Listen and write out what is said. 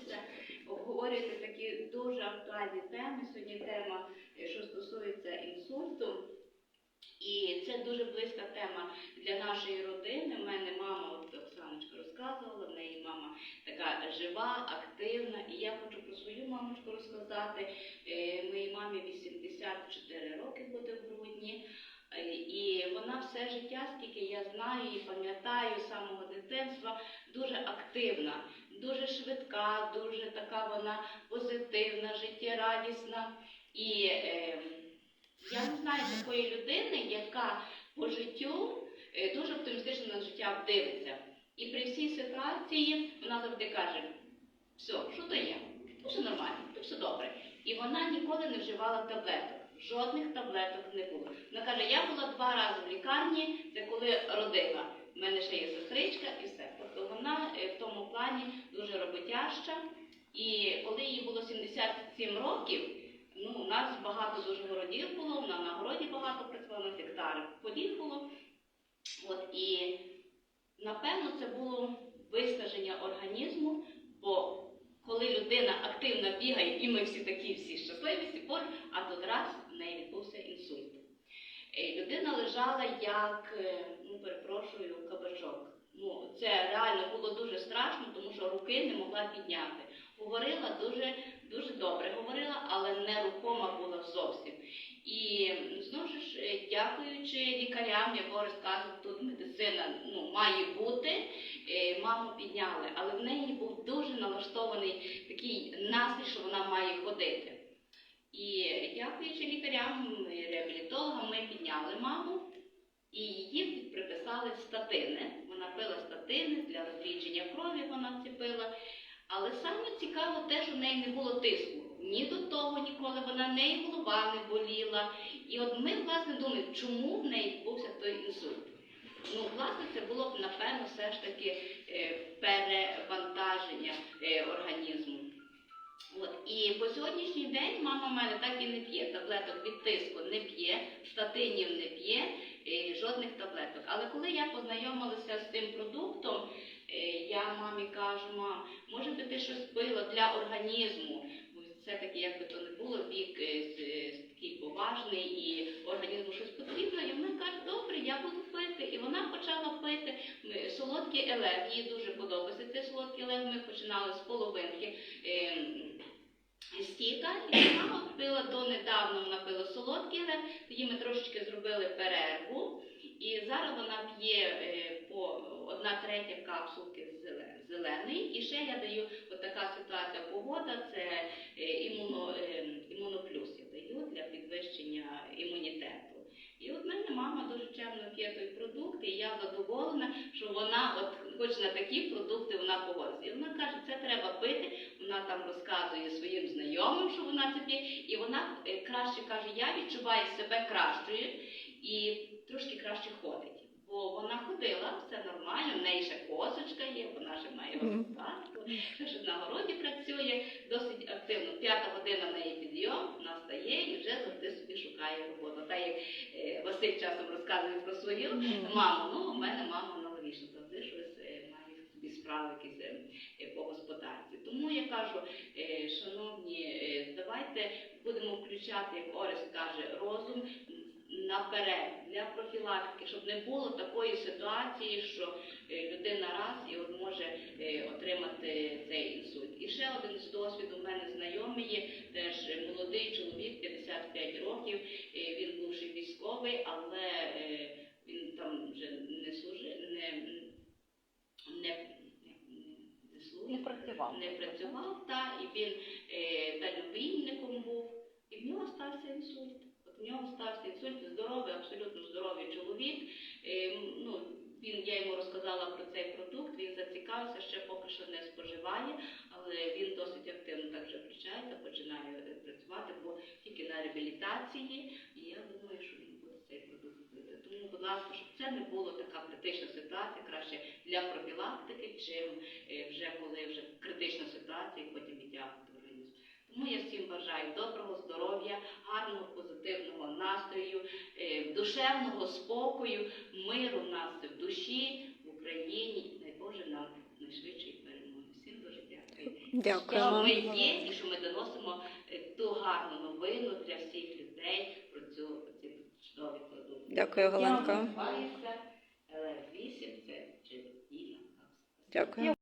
займатися, обговорювати такі дуже актуальні теми. Сьогодні тема, е, що стосується інсульту. І це дуже близька тема для нашої родини. У мене мама, от Оксаночка розказувала, в неї мама така жива, активна. І я хочу про свою мамочку розказати. Е, Моїй мамі 84 роки буде в грудні. Е, І вона все життя, скільки я знаю і пам'ятаю з самого дитинства, дуже активна, дуже швидка, дуже така вона позитивна, життєрадісна. І е, я не знаю такої людини, яка по життю е, дуже оптимістично на життя дивиться. І при всій ситуації вона завжди каже: все, що то є, все нормально, то все добре. І вона ніколи не вживала таблеток. Жодних таблеток не було. Вона каже, я була два рази в лікарні, це коли родила. У мене ще є сестричка і все. Тобто вона е, в тому плані дуже роботяща. І коли їй було 77 років, ну, у нас багато дуже городів було, на городі багато працювала, на гектари полів було. От, і напевно це було виснаження організму, бо коли людина активно бігає, і ми всі такі всі щасливі, всі поруч, а тут раз в неї відбувся інсульт. Е, Людина лежала як, е, ну перепрошую, кабачок. Ну, це реально було дуже страшно, руки не могла підняти. Говорила дуже, дуже добре, говорила, але нерухома була зовсім. І знову ж, е, дякуючи лікарям, якого розказував, тут медицина ну, має бути, е, маму підняли, але в неї був дуже налаштований такий настрій, що вона має ходити. І дякуючи лікарям, реабілітологам, ми підняли маму і її приписали статини. Вона пила статини для розрідження крові, вона вцепила. Але саме цікаво те, що в неї не було тиску. Ні до того ніколи вона в неї голова не боліла. І от ми, власне, думаємо, чому в неї відбувся той інсульт. Ну, власне, це було б, напевно, все ж таки е, перевантаження е, організму. От. І по сьогоднішній день мама в мене так і не п'є таблеток від тиску, не п'є, статинів не п'є, жодних таблеток. Але коли я познайомилася з цим продуктом, е, я мамі кажу, мам, може би ти щось пила для організму? Бо все-таки, як би то не було, вік е, такий поважний і організму щось потрібно. І вона каже, добре, я буду пити. І вона почала пити солодкий елег. Їй дуже подобається цей солодкий елег. Ми починали з половинки. е, Стіка, і вона пила донедавна, вона пила солодкий елег, тоді ми трошечки зробили перерву, і зараз вона п'є е, по одна третя капсулки зеле- зелений. І ще я даю от така ситуація погода, це е, е, імуноплюс я даю для підвищення імунітету. І от мене мама дуже чемно п'є той продукт, і я задоволена, що вона, от хоч на такі продукти вона погодиться. І вона каже, це треба пити. Вона там розказує своїм знайомим, що вона це п'є, і вона е, краще каже, я відчуваю себе кращою і трошки краще ходить. Бо вона ходила, все нормально, в неї ще косочка є, вона ще має господарство, ще на городі працює досить активно. П'ята година в неї підйом, вона встає і вже завжди собі шукає роботу. Так як е, Василь часом розказує про свою маму, ну у мене мама аналогічно, завжди щось е, має собі справи якісь по господарстві. Тому я кажу, е, шановні, е, давайте будемо включати, як Орес каже, розум наперед для профілактики, щоб не було такої ситуації, що е, людина раз і от може отримати цей інсульт. І ще один з досвіду в мене знайомий є, теж молодий чоловік, 55 років, е, він бувший військовий, але е, він там вже не служив, не, не, не, не служив Не працював. не працював, та, і він е, дальнобійником був, і в нього стався інсульт. От в нього стався інсульт, здоровий, абсолютно здоровий чоловік. Е, ну, він, я йому розказала про цей продукт, він зацікавився, ще поки що не споживає, але він досить активно так включається, починає працювати, бо тільки на реабілітації, і я думаю, що він буде цей продукт. Тому, будь ласка, щоб це не було така критична ситуація, краще для профілактики, чим е, вже коли вже критична ситуація, і потім відтягувати організм. Тому я всім бажаю доброго здоров'я, гарного позитивного настрою, е, душевного спокою, миру в нас в душі, в Україні. Дай Боже нам найшвидшої перемоги. Всім дуже дякую. Дякую що ми є і що ми доносимо е, ту гарну новину для всіх людей про цю чудові продукти. Дякую, LR8, це Дякую.